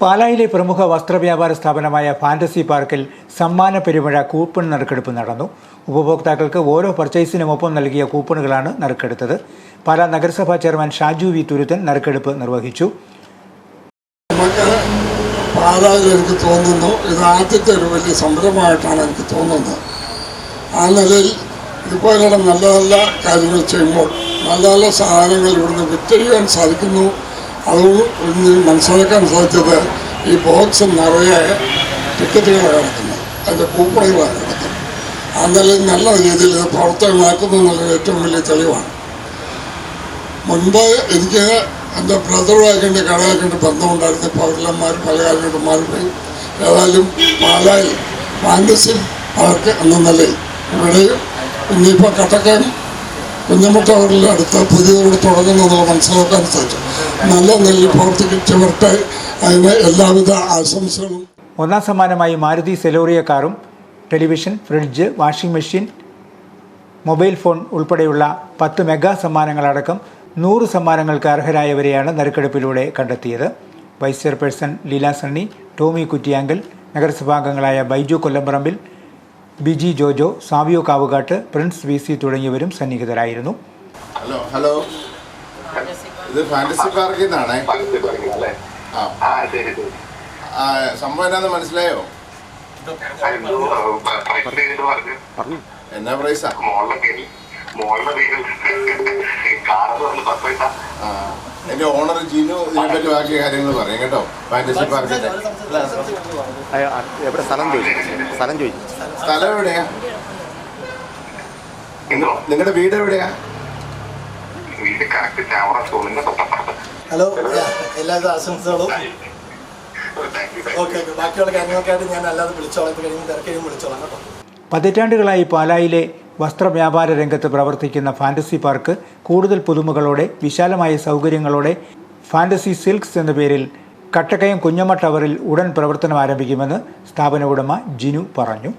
പാലായിലെ പ്രമുഖ വസ്ത്രവ്യാപാര സ്ഥാപനമായ ഫാന്റസി പാർക്കിൽ സമ്മാന പെരുമഴ കൂപ്പൺ നറുക്കെടുപ്പ് നടന്നു. ഉപഭോക്താക്കൾക്ക് ഓരോ പർച്ചേസിനുമൊപ്പം നൽകിയ കൂപ്പണുകളാണ് നറുക്കെടുത്തത്. പാല നഗരസഭാ ചെയർമാൻ ഷാജു വി തുരുത്തൻ നറുക്കെടുപ്പ് നിർവഹിച്ചു. പാലായിൽ എനിക്ക് തോന്നുന്നു ഇത് ആദ്യത്തെ ഒരു വലിയ സംരംഭമായിട്ടാണ് എനിക്ക് തോന്നുന്നത്. ആ നിലയിൽ ഇതുപോലെയുള്ള നല്ല നല്ല കാര്യങ്ങൾ ചെയ്യുമ്പോൾ നല്ല നല്ല സാധനങ്ങൾ ഇവിടുന്ന് വിറ്റഴിയാൻ സാധിക്കുന്നു. ഇന്ന് മനസ്സിലാക്കാൻ സാധിച്ചത് ഈ ബോക്സ് നിറയെ ടിക്കറ്റുകളാണ് കിടക്കുന്നത് അതിന്റെ കൂപ്പണുകളാണ് കിടക്കുന്നത് ആ നിലയിൽ നല്ല രീതിയിൽ ഇത് പ്രവർത്തനമാക്കുന്നു ഏറ്റവും വലിയ തെളിവാണ്. മുൻപ് എനിക്ക് എന്റെ ബ്രദറുമായിട്ട് കടയായിട്ട് ബന്ധമുണ്ടായിരുന്നു. ഇപ്പോൾ അവരെല്ലാം മാറി പല കാര്യമായിട്ട് മാറിപ്പോയി. ഏതായാലും പാലായിൽ മാൻഡസിൽ അവർക്ക് എന്ന നിലയിൽ ഇവിടെയും ഇനിയിപ്പോൾ കട്ടക്കയം കുഞ്ഞമുട്ട അവരുടെ അടുത്ത് പുതിയതോട് തുടങ്ങുന്നത് മനസ്സിലാക്കാൻ സാധിച്ചു നല്ല നിലയിൽ പ്രവർത്തിച്ചവർക്ക് അതിന് എല്ലാവിധ ആശംസകളും. ഒന്നാം സമ്മാനമായി മാരുതി സെലോറിയ കാറും television fridge washing machine mobile phone ഉൾപ്പെടെയുള്ള പത്ത് മെഗാ സമ്മാനങ്ങളടക്കം നൂറ് സമ്മാനങ്ങൾക്ക് അർഹരായവരെയാണ് നറുക്കെടുപ്പിലൂടെ കണ്ടെത്തിയത്. വൈസ് ചെയർപേഴ്സൺ ലീല സണ്ണി ടോമി കുറ്റിയാങ്കൽ നഗരസഭാംഗങ്ങളായ Baiju Kollamparambil Biji Jojo Savio Kavukattu Prince V C തുടങ്ങിയവരും സന്നിഹിതരായിരുന്നു. Hello hello. ഇത് ഫാന്റസി പാർക്കിൽ നിന്നാണേ അല്ലേ ആ സംഭവം എന്നാന്ന് മനസ്സിലായോ? എന്നാ പ്രൈസാ? മോളുടെ പേര് മോളുടെ പേര് പറഞ്ഞു പത്ത് പൈസ. എന്റെ ഓണർ ജിനു ഇതിനെപ്പറ്റി ബാക്കി കാര്യങ്ങൾ പറയും കേട്ടോ. ഫാന്റസി പാർക്കിന്റെ എവിടെ? സ്ഥലം ചോദിച്ചു? സ്ഥലം ചോദിച്ചു? സ്ഥലം എവിടെയാ? നിങ്ങളുടെ വീട് എവിടെയാ? ഹലോ എല്ലാവിധ ആശംസകളും. ഓക്കെ ബാക്കിയുള്ള കാര്യങ്ങൾക്കായിട്ട് ഞാൻ അല്ലാതെ വിളിച്ചോളാം. കഴിയുമ്പോൾ തിരക്ക് വിളിച്ചോളാം കേട്ടോ. പതിറ്റാണ്ടുകളായി പാലായിലെ വസ്ത്രവ്യാപാര രംഗത്ത് പ്രവർത്തിക്കുന്ന ഫാന്റസി പാർക്ക് കൂടുതൽ പുതുമകളോടെ വിശാലമായ സൗകര്യങ്ങളോടെ ഫാന്റസി സിൽക്സ് എന്ന പേരിൽ കട്ടക്കയം കുഞ്ഞമ്മ ടവറിൽ ഉടൻ പ്രവർത്തനം ആരംഭിക്കുമെന്ന് സ്ഥാപന ഉടമ ജിനു പറഞ്ഞു.